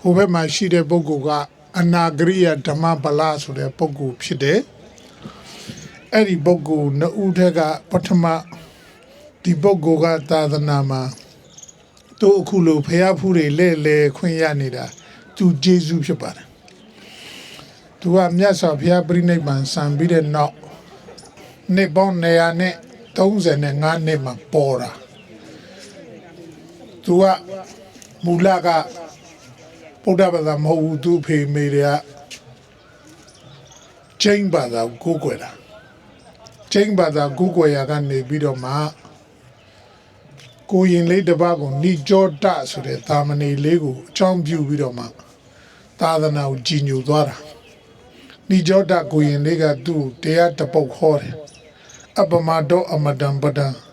ဟိုဘက်မှာရှိတဲ့ပုဂ္ဂိုလ်ကအနာဂရိယဓမ္မပလဆိုတဲ့ပုဂ္ဂိုလ်ဖြစ်တယ်အဲ့ဒီပုဂ္ဂိုလ်နှစ်ဦးတက်ကပထမဒီပုဂ္ဂိုလ်ကသာသနာမှာသူအခုလိုဖျားဖူးတွေလဲလဲခွင့်ရနေတာသူဂျေဇုဖြစ်ပါတယ်သူကမြတ်စွာဘုရားပြိဋိဘံစံပြီးတဲ့နောက်နှစ်ပေါင်း100နဲ့35နှစ်မှာပေါ်တာသူကမူလက ဗုဒ္ဓဘာသာမဟုတ်ဘူးသူ့အဖေမေတွေကချင်းဘာသာကိုကိုွယ်တာချင်းဘာသာကိုကိုွယ်ရကနေပြီးတော့မှကိုရင်လေးတစ်ပါးကိုနိကြောတဆိုတဲ့သာမဏေလေးကိုအကြောင်းပြုပြီးတော့မှသာသနာကိုကြီးညိုသွားတာနိကြောတကိုရင်လေးကသူ့ကိုတရားတစ်ပုတ်ခေါ်တယ်အပမတောအမဒံပဒံပ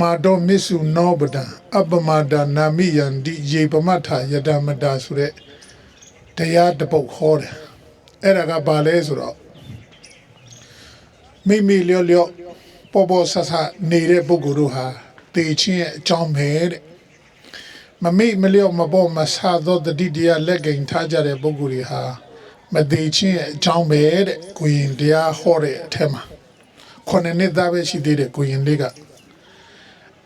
မာတောမစ္ဆုနောပဒံအပမဒနာမိယန္တိယေပမထယတမတာဆိုတဲ့တရားတစ်ပုတ်ခေါ်တယ်အဲ့ဒါကဘာလဲဆိုတော့မိမိလျော့လျော့ပေါ်ပေါ်ဆဆနေတဲ့ပုဂ္ဂိုလ်တို့ဟာတေချင်းရဲ့အကြောင်းပဲတဲ့မမိမလျော့မပေါ်မဆသောတတိတရားလက်ကင်ထားကြတဲ့ပုဂ္ဂိုလ်တွေဟာမသေးချင်းရဲ့အကြောင်းပဲတဲ့ကိုရင်တရားဟောတဲ့အထက်မှာခုနှစ်နှစ်သားပဲရှိသေးတယ်ကိုရင်လေးက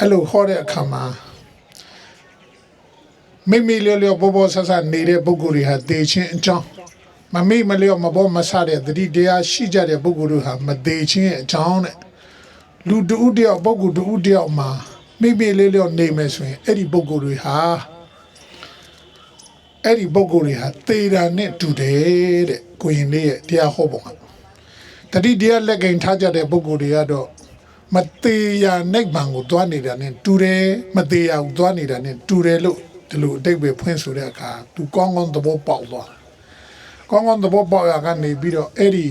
အဲ့လိုဟောတဲ့အခါမှာမိမိလျော့လျော့ပေါ်ပေါ်ဆဆနေတဲ့ပုဂ္ဂိုလ်တွေဟာတေချင်းအကြောင်းမမိမလျော့မပေါ်မဆတဲ့တတိတရားရှိကြတဲ့ပုဂ္ဂိုလ်တို့ဟာမသေးချင်းရဲ့အကြောင်းတဲ့လူတူဦးတယောက်ပုဂ္ဂိုလ်တူဦးတယောက်မှာမိမိလေးလျော့နေမယ်ဆိုရင်အဲ့ဒီပုဂ္ဂိုလ်တွေဟာအဲ့ဒီပုဂ္ဂိုလ်တွေဟာသေတာနဲ့တူတယ်တဲ့ကိုရင်လေးရဲ့တရားဟောပုံကတတိတရားလက်ကင်ထားကြတဲ့ပုဂ္ဂိုလ်တွေကတော့ မသေးရနိဗ္ဗာန်ကိုသွားနေတာနဲ့တူတယ်မသေးရဘူးသွားနေတာနဲ့တူတယ်လို့ဒီလိုအတိတ်ပဲဖွင့်ဆိုတဲ့အခါသူကောင်းကောင်းသဘောပေါက်သွားတယ်ကောင်းကောင်းသဘောပေါက်ရကနေပြီးတော့အဲ့ဒီ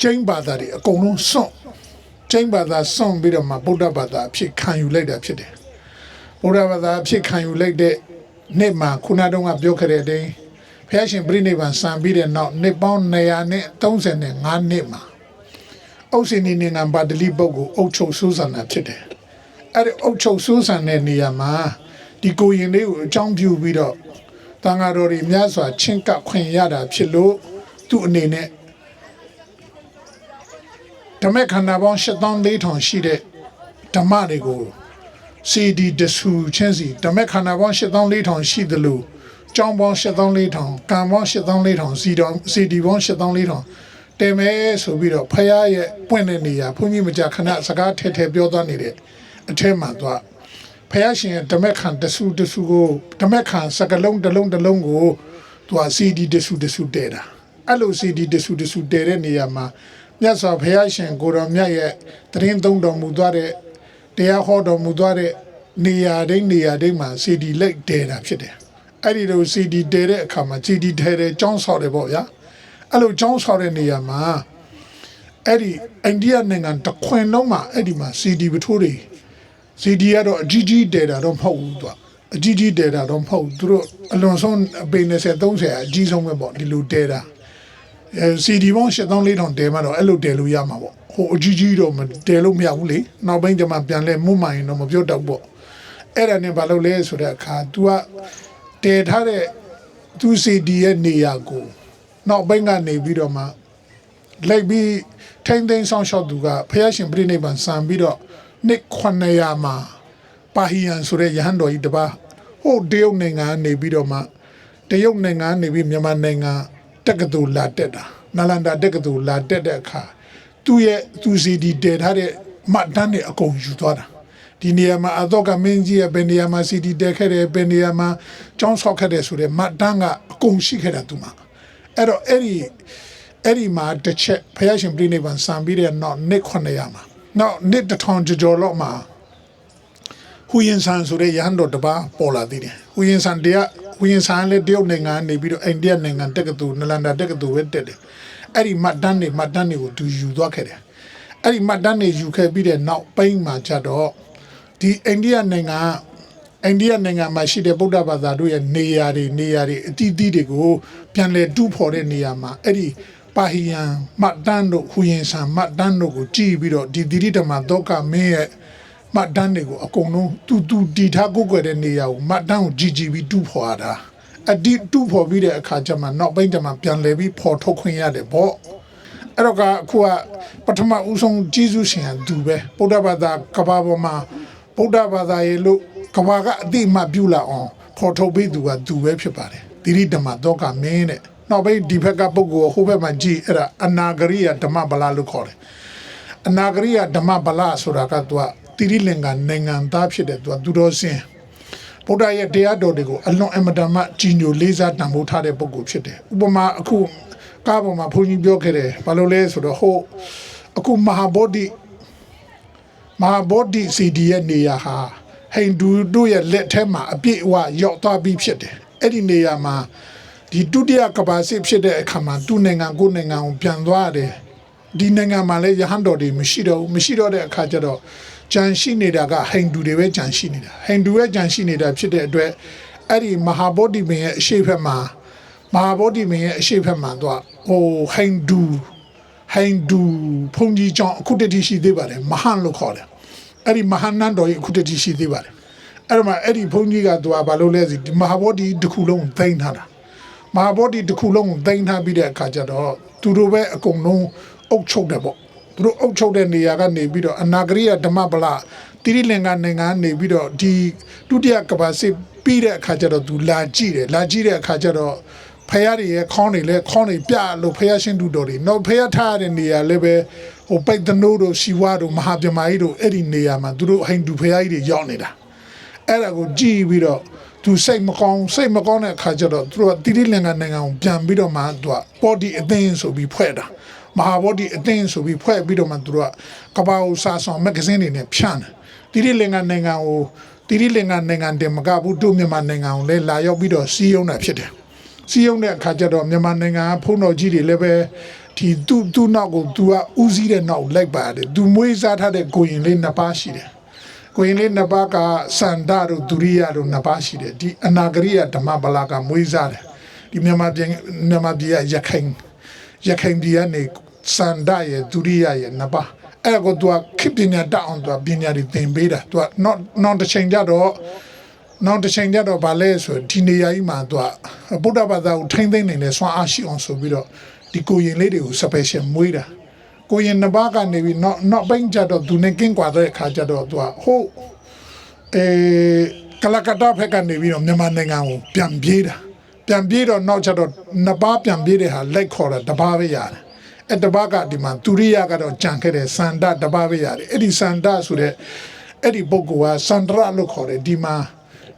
ကျင်းဘာသာတွေအကုန်လုံးစွန့်ကျင်းဘာသာစွန့်ပြီးတော့မှဗုဒ္ဓဘာသာအဖြစ်ခံယူလိုက်တာဖြစ်တယ်ဗုဒ္ဓဘာသာအဖြစ်ခံယူလိုက်တဲ့နေ့မှာခုနတုန်းကပြောခဲ့တဲ့အတိုင်းဘုရားရှင်ပြိဋိဘံစံပြီးတဲ့နောက်နှစ်ပေါင်း100နဲ့35နှစ်မှာ အုတ်စင်နေနေငံပါဒလိပုတ်ကိုအုတ်ချုပ်ဆူးဆန်တာဖြစ်တယ်အဲ့ဒီအုတ်ချုပ်ဆူးဆန်တဲ့နေရာမှာဒီကိုရင်လေးကိုအကြောင်းပြုပြီးတော့တန်ဃာတော်တွေများစွာချင်းကပ်ခွင့်ရတာဖြစ်လို့သူ့အနေနဲ့ဓမ္မခန္ဓာပေါင်း7400ရှိတဲ့ဓမ္မတွေကို CD တဆူချင်းစီဓမ္မခန္ဓာပေါင်း7400ရှိသလိုကျောင်းပေါင်း7400ကံပေါင်း7400စီတော် CD ပေါင်း7400 တဲမဲဆိုပြီးတော့ဖះရဲ့ပွင့်တဲ့နေရာဘုန်းကြီးမကြခဏစကားထဲထဲပြောသွားနေတဲ့အထက်မှာသွားဖះရှင်ရဲ့ဓမ္မခန္တဆူတဆူကိုဓမ္မခန္စကလုံးတစ်လုံးတစ်လုံးကိုသူက CD တဆူတဆူတဲတာအဲ့လို CD တဆူတဆူတဲတဲ့နေရာမှာမြတ်စွာဘုရားရှင်ကိုတော်မြတ်ရဲ့တရင်သုံးတော်မူသွားတဲ့တရားဟောတော်မူသွားတဲ့နေရာတိုင်းနေရာတိုင်းမှာ CD လက်တဲတာဖြစ်တယ်အဲ့ဒီလို CD တဲတဲ့အခါမှာ CD ထဲတဲ့ចောင်းဆောက်တယ်ပေါ့ဗျာ အဲ့လိုចောင်းဆောက်တဲ့နေရာမှာအဲ့ဒီအိန္ဒိယနိုင်ငံတစ်ခွင်လုံးမှာအဲ့ဒီမှာ CD ပထိုးတွေ CD ကတော့အကြီးကြီးတဲတာတော့မဟုတ်ဘူးသူကအကြီးကြီးတဲတာတော့မဟုတ်ဘူးသူတို့အလွန်ဆုံးအပေ20 30အကြီးဆုံးပဲပေါ့ဒီလိုတဲတာအဲ CD ပေါင်း7400တဲမှတော့အဲ့လိုတဲလို့ရမှာပေါ့ဟိုအကြီးကြီးတော့မတဲလို့မရဘူးလေနောက်ပိုင်းကျမှပြန်လဲမှုမှန်ရင်တော့မပြောတတ်ဘူးပေါ့အဲ့ဒါနဲ့ဘာလုပ်လဲဆိုတဲ့အခါ तू ကတဲထားတဲ့သူ CD ရဲ့နေရာကို နောက်ပိုင်းကနေပြီးတော့မှလိုက်ပြီးထိမ့်သိမ်းဆောင်ရှောက်သူကဖះရှင်ပြိဋိဘံစံပြီးတော့နှစ်900မှာပါဟီယန်ဆိုတဲ့ရဟန်းတော်ကြီးတစ်ပါးဟိုတရုတ်နိုင်ငံကနေပြီးတော့မှတရုတ်နိုင်ငံကနေပြီးမြန်မာနိုင်ငံတက္ကသိုလ်လာတက်တာနာလန္ဒာတက္ကသိုလ်လာတက်တဲ့အခါသူ့ရဲ့သူစီဒီတည်ထားတဲ့မှတ်တမ်းတွေအကုန်ယူသွားတာဒီနေရာမှာအတော့ကမင်းကြီးရဲ့ဘယ်နေရာမှာစီဒီတက်ခဲ့တယ်ဘယ်နေရာမှာကျောင်းဆောက်ခဲ့တယ်ဆိုတဲ့မှတ်တမ်းကအကုန်ရှိခဲ့တာသူမှာ အဲ့တော့အဲ့ဒီအဲ့ဒီမှာတစ်ချက်ဖယားရှင်ပြိဋိဘံစံပြီးတဲ့နောက်နှစ်900မှာနောက်နှစ်တစ်ထောင်ကျော်ကျော်လောက်မှာဟူယင်ဆန်ဆိုတဲ့ရဟန်းတော်တစ်ပါးပေါ်လာသေးတယ်ဟူယင်ဆန်တရားဟူယင်ဆန်လည်းတရုတ်နိုင်ငံနေပြီးတော့အိန္ဒိယနိုင်ငံတက္ကသိုလ်နလန္ဒာတက္ကသိုလ်ပဲတက်တယ်အဲ့ဒီမှတ်တမ်းတွေမှတ်တမ်းတွေကိုသူယူသွားခဲ့တယ်အဲ့ဒီမှတ်တမ်းတွေယူခဲ့ပြီးတဲ့နောက်ပိုင်းမှာကျတော့ဒီအိန္ဒိယနိုင်ငံက အိန္ဒိယနိုင်ငံမှာရှိတဲ့ဗုဒ္ဓဘာသာတို့ရဲ့နေရာတွေနေရာတွေအတီးတီးတွေကိုပြန်လည်တူးဖော်တဲ့နေရာမှာအဲ့ဒီပါဟီယန်မတ်တန်တို့ဟူယင်ဆန်မတ်တန်တို့ကိုကြည်ပြီးတော့ဒီတိတိဓမ္မတောကမင်းရဲ့မတ်တန်တွေကိုအကုန်လုံးတူတူတီထားကိုယ်ွယ်တဲ့နေရာကိုမတ်တန်ကိုကြည်ကြည်ပြီးတူးဖော်ရတာအဒီတူဖော်ပြီးတဲ့အခါကျမှနောက်ပိုင်းကျမှပြန်လဲပြီးဖော်ထုတ်ခွင့်ရတယ်ပေါ့အဲ့တော့ကအခုကပထမဦးဆုံးဂျေဇုရှင်ကသူပဲဗုဒ္ဓဘာသာကဘာပေါ်မှာဗုဒ္ဓဘာသာရဲ့လို့ ကဘာကအတိအမှပြုလာအောင်ဖော်ထုတ်ပြီးသူကသူပဲဖြစ်ပါတယ်တိရိဓမ္မတော့ကမင်းတဲ့နောက်ပိုင်းဒီဘက်ကပုဂ္ဂိုလ်ဟိုဘက်မှာကြည့်အဲ့ဒါအနာဂရိယဓမ္မဗလာလို့ခေါ်တယ်အနာဂရိယဓမ္မဗလဆိုတာကသူကတိရိလင်္ကာနိုင်ငံသားဖြစ်တဲ့သူကသူတော်စင်ဗုဒ္ဓရဲ့တရားတော်တွေကိုအလွန်အမတန်မှကြီးညိုလေးစားတန်ဖိုးထားတဲ့ပုဂ္ဂိုလ်ဖြစ်တယ်ဥပမာအခုကားပေါ်မှာဘုန်းကြီးပြောခဲ့တယ်ဘာလို့လဲဆိုတော့ဟိုအခုမဟာဗောဓိမဟာဗောဓိစီဒီရဲ့နေရာဟာ ဟိန္ဒူတို့ရဲ့လက်ထဲမှာအပြည့်အဝရောက်သွားပြီးဖြစ်တယ်အဲ့ဒီနေရာမှာဒီဒုတိယကဘာစစ်ဖြစ်တဲ့အခါမှာသူ့နိုင်ငံကိုယ်နိုင်ငံကိုပြန်သွားတယ်ဒီနိုင်ငံမှာလည်းယဟန်တော်တွေမရှိတော့ဘူးမရှိတော့တဲ့အခါကျတော့ဂျန်ရှိနေတာကဟိန္ဒူတွေပဲဂျန်ရှိနေတာဟိန္ဒူရဲ့ဂျန်ရှိနေတာဖြစ်တဲ့အတွက်အဲ့ဒီမဟာဗောဓိမင်းရဲ့အရှိတ်ဖက်မှာမဟာဗောဓိမင်းရဲ့အရှိတ်ဖက်မှာတော့ဟိုဟိန္ဒူဟိန္ဒူဘုန်းကြီးကျောင်းအခုတည်းရှိသေးပါတယ်မဟန်လို့ခေါ်တယ် အဲ့ဒီမဟာနန်တော်ကြီးအခုတည်းရှိသေးပါတယ်အဲ့တော့မှအဲ့ဒီဘုန်းကြီးကသူကဘာလို့လဲဆိုဒီမဟာဗောဓိတစ်ခုလုံးသိမ်းထားတာမဟာဗောဓိတစ်ခုလုံးကိုသိမ်းထားပြီးတဲ့အခါကျတော့သူတို့ပဲအကုန်လုံးအုပ်ချုပ်တယ်ပေါ့သူတို့အုပ်ချုပ်တဲ့နေရာကနေပြီးတော့အနာဂရိယဓမ္မပလတိရိလင်္ကာနိုင်ငံကနေပြီးတော့ဒီဒုတိယကမ္ဘာစစ်ပြီးတဲ့အခါကျတော့သူလာကြည့်တယ်လာကြည့်တဲ့အခါကျတော့ ဖယားတွေရဲ့ခေါင်းတွေလည်းခေါင်းတွေပြလို့ဖယားရှင်တူတော်တွေနောက်ဖယားထားရတဲ့နေရာလည်းပဲဟိုပိတ်တနိုးတို့ရှီဝါတို့မဟာပြမာကြီးတို့အဲ့ဒီနေရာမှာသူတို့ဟိန္ဒူဖယားကြီးတွေရောက်နေတာအဲ့ဒါကိုကြည်ပြီးတော့သူစိတ်မကောင်းစိတ်မကောင်းတဲ့အခါကျတော့သူတို့ကတိတိလင်္ကာနိုင်ငံကိုပြန်ပြီးတော့မှသူကပေါ်ဒီအသင်းဆိုပြီးဖွဲ့တာမဟာဘောဒီအသင်းဆိုပြီးဖွဲ့ပြီးတော့မှသူတို့ကကဘာဦးစာဆောင်မဂ္ဂဇင်းတွေနဲ့ဖြန့်တယ်တိတိလင်္ကာနိုင်ငံကိုတိတိလင်္ကာနိုင်ငံတင်မကဘူးတို့မြန်မာနိုင်ငံကိုလည်းလာရောက်ပြီးတော့စီးရုံးတာဖြစ်တယ် စီးရုံးတဲ့အခါကျတော့မြန်မာနိုင်ငံကဖုံတော်ကြီးတွေလည်းပဲဒီသူသူနောက်ကိုသူကဦးစီးတဲ့နောက်လိုက်ပါတယ်သူမွေးစားထားတဲ့ကိုရင်လေးနှစ်ပါးရှိတယ်ကိုရင်လေးနှစ်ပါးကစန္ဒတို့ဒုရိယတို့နှစ်ပါးရှိတယ်ဒီအနာဂရိယဓမ္မပလာကမွေးစားတယ်ဒီမြန်မာပြည်မြန်မာပြည်ကရခိုင်ရခိုင်ပြည်ကနေစန္ဒရဲ့ဒုရိယရဲ့နှစ်ပါးအဲ့ဒါကိုသူကခိပညာတအောင်သူကပညာတွေသင်ပေးတာသူက not not တစ်ချိန်ကြတော့ နောက်တစ်ချိန်ကြတော့ဗာလဲဆိုဒီနေရာကြီးမှာသူကဗုဒ္ဓဘာသာကိုထိမ့်သိမ့်နေတဲ့ဆွမ်းအားရှိအောင်ဆိုပြီးတော့ဒီကိုရင်လေးတွေကို special မွေးတာကိုရင်နှစ်ပါးကနေပြီးတော့နောက်ပိုင်းကျတော့သူနဲ့ကင်းကွာတဲ့အခါကျတော့သူကဟုတ်အဲကလကတ္တာဘက်ကနေပြီးတော့မြန်မာနိုင်ငံကိုပြန်ပြေးတာပြန်ပြေးတော့နောက်ကျတော့နှစ်ပါးပြန်ပြေးတဲ့ဟာလိုက်ခေါ်တာတစ်ပါးပဲရတယ်အဲတစ်ပါးကဒီမှာသူရိယကတော့ကြံခဲ့တဲ့စန္ဒတစ်ပါးပဲရတယ်အဲ့ဒီစန္ဒဆိုတဲ့အဲ့ဒီပုဂ္ဂိုလ်ကစန္ဒရလို့ခေါ်တယ်ဒီမှာ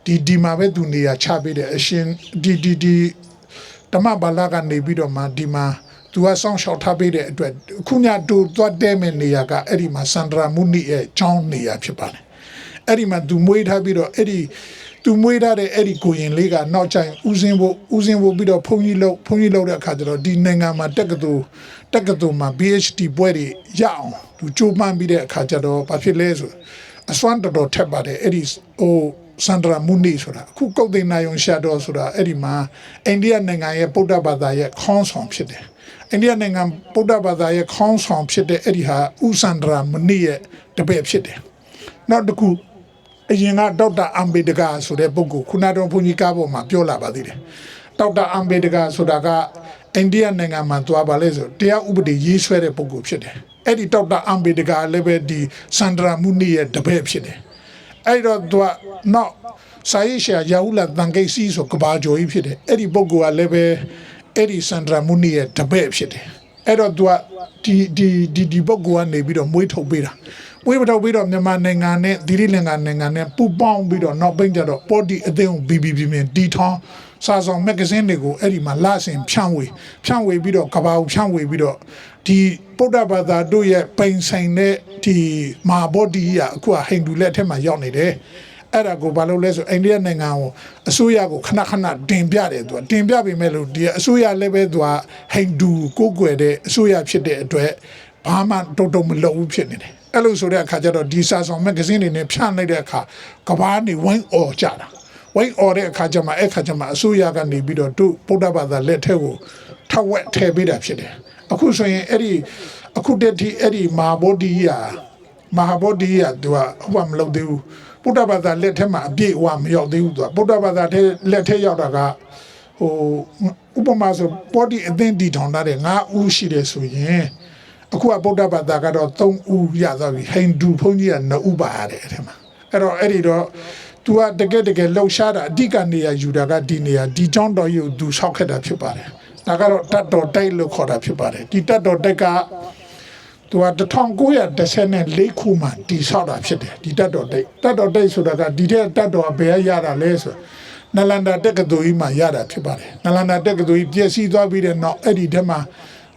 ဒီဒီမှာပဲသူနေရာချပေးတယ်အရှင်ဒီဒီဒီဓမ္မဘာလာကနေပြီးတော့မှဒီမှာသူကစောင့်ရှောက်ထားပေးတဲ့အတွက်ခုညတူသွားတဲမဲ့နေရာကအဲ့ဒီမှာစန္ဒရာမုနိရဲ့ကျောင်းနေရာဖြစ်ပါတယ်အဲ့ဒီမှာသူမွေးထားပြီးတော့အဲ့ဒီသူမွေးထားတဲ့အဲ့ဒီကိုရင်လေးကနောက်ကျရင်ဦးစင်းဖို့ဦးစင်းဖို့ပြီးတော့ဘုန်းကြီးလို့ဘုန်းကြီးလို့တဲ့အခါကျတော့ဒီနိုင်ငံမှာတက္ကသိုလ်တက္ကသိုလ်မှာ PhD ဘွဲတွေရအောင်သူကြိုးပမ်းပြီးတဲ့အခါကျတော့ဘာဖြစ်လဲဆိုအစွမ်းတော်တော်ထက်ပါတယ်အဲ့ဒီဟို စန္ဒရာမုနိဆိုတာအခုကုတ်သိန်းနာယုံရှာတော်ဆိုတာအဲ့ဒီမှာအိန္ဒိယနိုင်ငံရဲ့ဗုဒ္ဓဘာသာရဲ့ခေါင်းဆောင်ဖြစ်တယ်အိန္ဒိယနိုင်ငံဗုဒ္ဓဘာသာရဲ့ခေါင်းဆောင်ဖြစ်တဲ့အဲ့ဒီဟာဥစန္ဒရာမုနိရဲ့တပည့်ဖြစ်တယ်နောက်တစ်ခုအရင်ကဒေါက်တာအမ်ဘေဒကာဆိုတဲ့ပုဂ္ဂိုလ်ခုနတော့ဘုန်းကြီးကားပေါ်မှာပြောလာပါသေးတယ်ဒေါက်တာအမ်ဘေဒကာဆိုတာကအိန္ဒိယနိုင်ငံမှာသွားပါလဲဆိုတရားဥပဒေရေးဆွဲတဲ့ပုဂ္ဂိုလ်ဖြစ်တယ်အဲ့ဒီဒေါက်တာအမ်ဘေဒကာလည်းပဲဒီစန္ဒရာမုနိရဲ့တပည့်ဖြစ်တယ် အဲ့တော့သူကနောက်စာရေးဆရာရာဟုလာတန်ကိတ်စီဆိုကဘာဂျိုကြီးဖြစ်တယ်အဲ့ဒီပုဂ္ဂိုလ်ကလည်းပဲအဲ့ဒီစန္ဒရာမုနိရဲ့တပည့်ဖြစ်တယ်အဲ့တော့သူကဒီဒီဒီဒီပုဂ္ဂိုလ်ကနေပြီးတော့မွေးထုတ်ပေးတာမွေးမထုတ်ပြီးတော့မြန်မာနိုင်ငံနဲ့သီရိလင်္ကာနိုင်ငံနဲ့ပူပေါင်းပြီးတော့နောက်ပိုင်းကျတော့ပေါ်တီအသိအောင်ဘီဘီဘီမြင်တီထောင်းစာဆောင်မဂ္ဂဇင်းတွေကိုအဲ့ဒီမှာလဆင်ဖြန့်ဝေဖြန့်ဝေပြီးတော့ကဘာကိုဖြန့်ဝေပြီးတော့ ဒီဗုဒ္ဓဘာသာတို့ရဲ့ပိန်ဆိုင်တဲ့ဒီမဟာဗောဓိကအခုကဟိန္ဒူလက်ထက်မှာရောက်နေတယ်အဲ့ဒါကိုဘာလို့လဲဆိုအိန္ဒိယနိုင်ငံကိုအစိုးရကိုခဏခဏတင်ပြတယ်သူကတင်ပြပေမဲ့လို့ဒီအစိုးရလည်းပဲသူကဟိန္ဒူကိုးကွယ်တဲ့အစိုးရဖြစ်တဲ့အတွက်ဘာမှတုံတုံမလုပ်ဘူးဖြစ်နေတယ်အဲ့လိုဆိုတဲ့အခါကျတော့ဒီစာဆောင်မဂ္ဂဇင်းတွေနဲ့ဖြန့်လိုက်တဲ့အခါကဘာနေဝိုင်းអော်ကြတာဝိုင်းអော်တဲ့အခါကျမှအဲ့ခါကျမှအစိုးရကနေပြီးတော့သူ့ဗုဒ္ဓဘာသာလက်ထက်ကိုထက်ဝက်ထည့်ပေးတာဖြစ်တယ် အခုဆိုရင်အဲ့ဒီအခုတည်းဒီအဲ့ဒီမဟာဗောဓိယာမဟာဗောဓိယာသူကဟိုကမလုပ်သေးဘူးဗုဒ္ဓဘာသာလက်ထက်မှာအပြည့်အဝမရောက်သေးဘူးသူကဗုဒ္ဓဘာသာထဲလက်ထက်ရောက်တာကဟိုဥပမာဆိုပေါ်ဒီအသင်းတည်ထောင်ထားတဲ့9ဦးရှိတယ်ဆိုရင်အခုကဗုဒ္ဓဘာသာကတော့3ဦးရသွားပြီဟိန္ဒူဘုန်းကြီးက2ဦးပါရတယ်အဲ့ထဲမှာအဲ့တော့အဲ့ဒီတော့ तू ကတကယ်တကယ်လှုပ်ရှားတာအဓိကနေရာယူတာကဒီနေရာဒီကြောင်းတော်ယူ तू ဆောက်ခဲ့တာဖြစ်ပါတယ် ဒါကတော့တတ်တော်တိုက်လို့ခေါ်တာဖြစ်ပါတယ်ဒီတတ်တော်တိုက်ကသူက1914ခုမှတည်ဆောက်တာဖြစ်တယ်ဒီတတ်တော်တိတ်တတ်တော်တိတ်ဆိုတာကဒီတဲ့တတ်တော်ကဘယ်ရရတာလဲဆိုနလန္ဒာတက္ကသိုလ်ကြီးမှာရတာဖြစ်ပါတယ်နလန္ဒာတက္ကသိုလ်ကြီးပြည့်စည်သွားပြီးတဲ့နောက်အဲ့ဒီထဲမှာ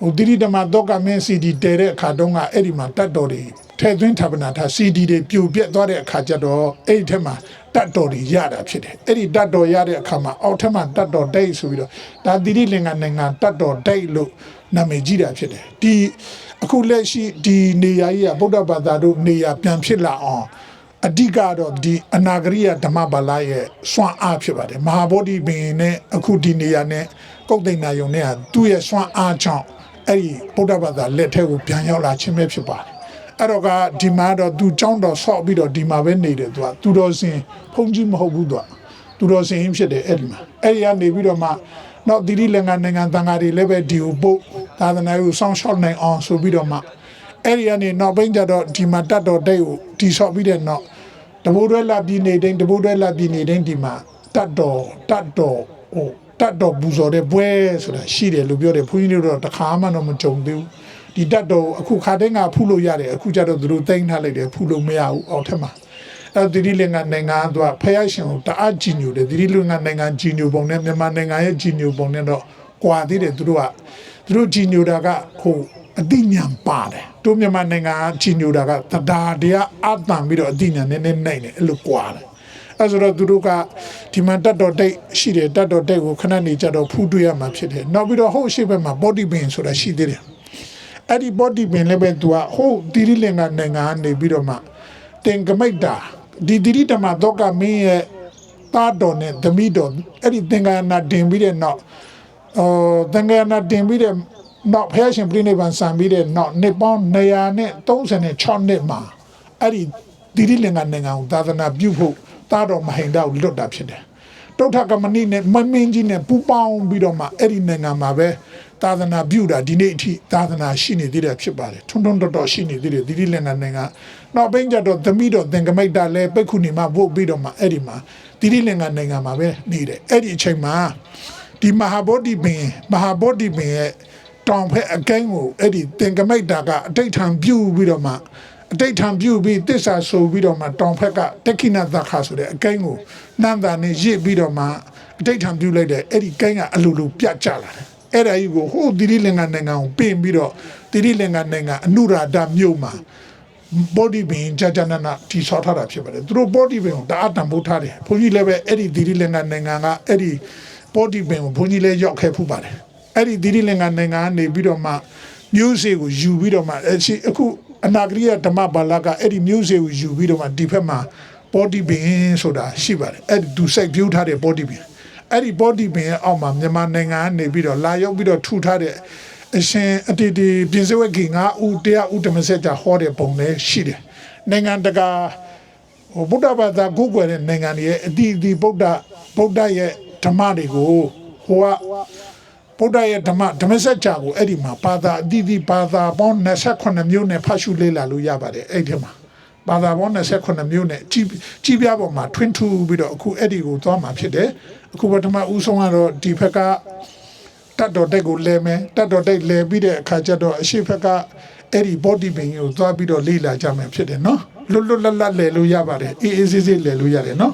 ဟိုတိရိဓမ္မတော့ကမင်းစီဒီတဲတဲ့အခါတုန်းကအဲ့ဒီမှာတတ်တော်တွေ ထဲသွင်းဌာပနာထားစီဒီတွေပြိုပြက်သွားတဲ့အခါကျတော့အဲ့ဒီထဲမှာတတ်တော်တွေရတာဖြစ်တယ်အဲ့ဒီတတ်တော်ရတဲ့အခါမှာအောက်ထက်မှာတတ်တော်တိတ်ဆိုပြီးတော့ဒါတိရိလင်္ကာနိုင်ငံတတ်တော်တိတ်လို့နာမည်ကြီးတာဖြစ်တယ်ဒီအခုလက်ရှိဒီနေရာကြီးကဗုဒ္ဓဘာသာတို့နေရာပြန်ဖြစ်လာအောင်အဓိကတော့ဒီအနာဂရိယဓမ္မဘာလာရဲ့စွမ်းအားဖြစ်ပါတယ်မဟာဗောဓိပင်နဲ့အခုဒီနေရာနဲ့ကုတ်သိမ်နာယုံနဲ့ကသူ့ရဲ့စွမ်းအားကြောင့်အဲ့ဒီဗုဒ္ဓဘာသာလက်ထက်ကိုပြန်ရောက်လာခြင်းပဲဖြစ်ပါတယ် အဲ့တော့ကဒီမှာတော့သူចောင်းတော်ဆော့ပြီးတော့ဒီမှာပဲနေတယ်သူကသူတော်စင်ဖုန်ကြီးမဟုတ်ဘူးသူကသူတော်စင်ဖြစ်တယ်အဲ့ဒီမှာအဲ့ဒီကနေပြီးတော့မှနောက်တိရိလင်္ကာနိုင်ငံတန်ဃာတွေလည်းပဲဒီကိုပို့သာသနာ့ကိုစောင့်ရှောက်နိုင်အောင်ဆိုပြီးတော့မှအဲ့ဒီကနေနောက်ပိုင်းကျတော့ဒီမှာတတ်တော်တိတ်ကိုတီဆော့ပြီးတဲ့နောက်တဘိုးတွဲလာပြည်နေတိုင်းတဘိုးတွဲလာပြည်နေတိုင်းဒီမှာတတ်တော်တတ်တော်ဟိုတတ်တော်ပူဇော်တဲ့ဘွဲဆိုတာရှိတယ်လို့ပြောတယ်ဘုန်းကြီးတို့တော့တစ်ခါမှတော့မကြုံသေးဘူး ဒီတတ်တော်အခုခါတိုင်းကဖုလို့ရတယ်အခုကျတော့သူတို့တင်ထားလိုက်တယ်ဖုလို့မရဘူးအောက်ထက်မှာအဲ့ဒီဒီလင်္ကာနိုင်ငံကဖယားရှင်ကိုတအားကြည်ညိုတယ်ဒီဒီလင်္ကာနိုင်ငံကြည်ညိုပုံနဲ့မြန်မာနိုင်ငံရဲ့ကြည်ညိုပုံနဲ့တော့ကွာသေးတယ်သူတို့ကသူတို့ကြည်ညိုတာကဟိုအတိညာဏ်ပါတယ်တို့မြန်မာနိုင်ငံကချီညိုတာကတဒါတရားအတန်ပြီးတော့အတိညာဏ်နည်းနည်းနိုင်တယ်အဲ့လိုကွာတယ်အဲဆိုတော့သူတို့ကဒီမှာတတ်တော်တိတ်ရှိတယ်တတ်တော်တိတ်ကိုခဏနေကြတော့ဖူးတွေ့ရမှာဖြစ်တယ်နောက်ပြီးတော့ဟိုရှိဘက်မှာ body pain ဆိုတာရှိသေးတယ် အဲ့ဒီ body pain လည်းပဲသူကဟိုတိရိလင်္ကာနိုင်ငံကနေပြီးတော့မှတင်ကမိတ်တာဒီတိရိတမတော့ကမင်းရဲ့သားတော်နဲ့သမီးတော်အဲ့ဒီသင်္ကနာတင်ပြီးတဲ့နောက်အော်တန်ခါနာတင်ပြီးတဲ့နောက်ဖះရှင်ပြိနိဗ္ဗာန်ဆံပြီးတဲ့နောက်နှစ်ပေါင်း136နှစ်မှာအဲ့ဒီတိရိလင်္ကာနိုင်ငံကိုသာသနာပြုဖို့တာတော်မဟိန်တောက်လွတ်တာဖြစ်တယ်တုဋ္ဌကမဏိနဲ့မမင်းကြီးနဲ့ပူပေါင်းပြီးတော့မှအဲ့ဒီနိုင်ငံမှာပဲ သာသနာပြုတာဒီနေ့အထိသာသနာရှိနေသေးတယ်ဖြစ်ပါတယ်ထွန်းထွန်းတော်တော်ရှိနေသေးတယ်တိရိလင်္ကာနိုင်ငံနောက်ပိုင်းကျတော့သမီးတော်သင်္ကမိတ်တာလဲပိတ်ခုနေမှာဝုတ်ပြီးတော့မှအဲ့ဒီမှာတိရိလင်္ကာနိုင်ငံမှာပဲနေတယ်အဲ့ဒီအချိန်မှာဒီမဟာဗောဓိပင်မဟာဗောဓိပင်ရဲ့တောင်ဖက်အကဲကိုအဲ့ဒီသင်္ကမိတ်တာကအတိတ်ထံပြုပြီးတော့မှအတိတ်ထံပြုပြီးတစ္ဆာဆိုပြီးတော့မှတောင်ဖက်ကတက္ခိနသခဆိုတဲ့အကဲကိုနန္တာနဲ့ရစ်ပြီးတော့မှအတိတ်ထံပြုလိုက်တဲ့အဲ့ဒီကဲကအလိုလိုပြတ်ကျလာတယ် အဲ့ဒါကြီးကိုဟိုတိရိလင်္ကာနိုင်ငံကိုပြင်ပြီးတော့တိရိလင်္ကာနိုင်ငံအနုရာဒမြို့မှာ body being ကြာကြာနာနာတီဆောက်ထားတာဖြစ်ပါတယ်သူတို့ body being ကိုတအားတန်ဖိုးထားတယ်ဘုန်းကြီးလည်းပဲအဲ့ဒီသီရိလင်္ကာနိုင်ငံကအဲ့ဒီ body being ကိုဘုန်းကြီးလည်းရောက်ခဲ့ဖူးပါတယ်အဲ့ဒီသီရိလင်္ကာနိုင်ငံကနေပြီးတော့မှ music ကိုယူပြီးတော့မှအဲ့ဒီအခုအနာဂရိယဓမ္မဘာလာကအဲ့ဒီ music ကိုယူပြီးတော့မှဒီဖက်မှာ body being ဆိုတာရှိပါတယ်အဲ့ဒီသူစိတ်ပြူးထားတဲ့ body being အဲ့ဒီ body being ရဲ့အောက်မှာမြန်မာနိုင်ငံကနေပြီးတော့လာရောက်ပြီးတော့ထူထားတဲ့အရှင်အတီတီပြင်စဝက်ကြီးငါဦးတရားဦးဓမ္မစကြာဟောတဲ့ပုံလည်းရှိတယ်နိုင်ငံတကာဟိုဗုဒ္ဓဘာသာကိုးကွယ်တဲ့နိုင်ငံတွေရဲ့အတီတီဗုဒ္ဓဗုဒ္ဓရဲ့ဓမ္မတွေကိုဟိုကဗုဒ္ဓရဲ့ဓမ္မဓမ္မစကြာကိုအဲ့ဒီမှာဘာသာအတီတီဘာသာပေါင်း28မျိုးနဲ့ဖတ်ရှုလေ့လာလို့ရပါတယ်အဲ့ဒီမှာဘာသာပေါင်း28မျိုးနဲ့ကြီးကြီးပြားပေါ်မှာထွင်းထူပြီးတော့အခုအဲ့ဒီကိုသွားမှာဖြစ်တယ် အခုပထမဦးဆုံးကတော့ဒီဘက်ကတတ်တော်တက်ကိုလဲမယ်တတ်တော်တက်လဲပြီးတဲ့အခါကျတော့အရှိဖက်ကအဲ့ဒီ body pain ကိုသွားပြီးတော့လေ့လာကြမယ်ဖြစ်တယ်နော်လွတ်လွတ်လပ်လပ်လဲလို့ရပါတယ်အေးအေးဆေးဆေးလဲလို့ရတယ်နော်